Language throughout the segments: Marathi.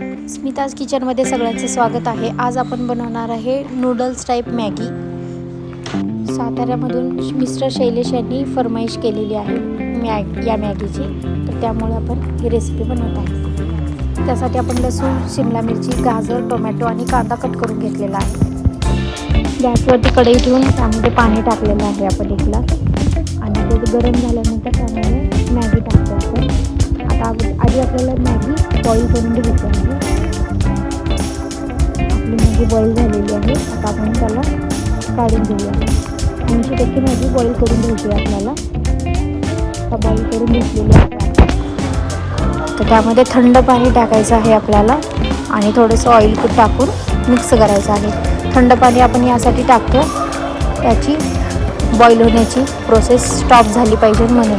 स्मिताज किचनमध्ये सगळ्यांचं स्वागत आहे. आज आपण बनवणार आहे नूडल्स टाईप मॅगी. साताऱ्यामधून मिस्टर शैलेश यांनी फरमाईश केलेली आहे मॅग या मॅगीची. तर त्यामुळे आपण ही रेसिपी बनवत आहे. त्यासाठी आपण लसूण शिमला मिरची गाजर टोमॅटो आणि कांदा कट करून घेतलेला आहे. गॅसवरती कढई ठेवून त्यामध्ये पाणी टाकलेलं आहे आपण एक ग्लास आणि ते गरम झाल्यानंतर त्यामध्ये मॅगी टाकतो आपण. त्यावर आधी आपल्याला मॅगी बॉईल करून घ्यायची आहे. आपली मॅगी बॉईल झालेली आहे. आता आपण त्याला काढून घेऊया. ऐंशी टक्के मॅगी बॉईल करून घ्यायची आहे आपल्याला. आता बॉईल करून घेतलेली आहे. तर त्यामध्ये थंड पाणी टाकायचं आहे आपल्याला आणि थोडंसं ऑइल टाकून मिक्स करायचं आहे. थंड पाणी आपण यासाठी टाकतो. त्याची बॉईल होण्याची प्रोसेस स्टॉप झाली पाहिजे म्हणून.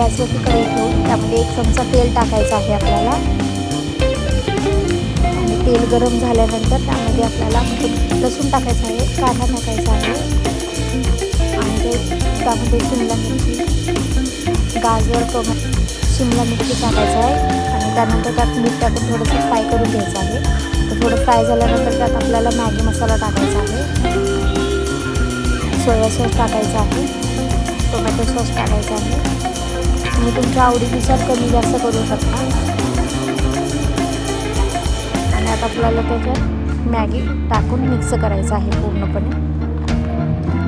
गॅसवरती कढई ठेवून त्यामध्ये एक चमचा तेल टाकायचं आहे आपल्याला. आणि तेल गरम झाल्यानंतर त्यामध्ये आपल्याला म्हणजे लसूण टाकायचं आहे कांदा टाकायचा आहे. आणि त्यामध्ये शिमला मिरची गाजर टोमॅटो शिमला मिरची टाकायचं आहे. आणि त्यानंतर त्यात मीठ टाकून थोडंसं फ्राय करून घ्यायचं आहे. तर थोडं फ्राय झाल्यानंतर त्यात आपल्याला मॅगी मसाला टाकायचा आहे. सोया सॉस टाकायचा आहे. टोमॅटो सॉस टाकायचा आहे. तुम्ही तुमच्या आवडीनुसार कमी जास्त करू शकता. आणि आता आपल्याला त्याच्यात मॅगी टाकून मिक्स करायचं आहे पूर्णपणे.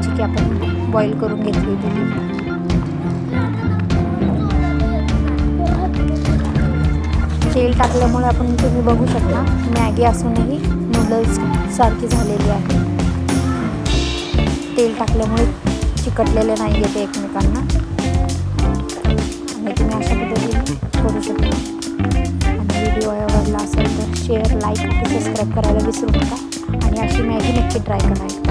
जी की आपण बॉईल करून घेतली होती तेल टाकल्यामुळे आपण तुम्ही बघू शकता मॅगी असूनही नूडल्स सारखी झालेली आहे. तेल टाकल्यामुळे चिकटलेले नाही येते एकमेकांना. आणि व्हिडिओ आवडला असेल तर शेअर लाईक आणि सबस्क्राईब करायला विसरू नका. आणि अशी मॅगी नक्की ट्राय करा एकदा.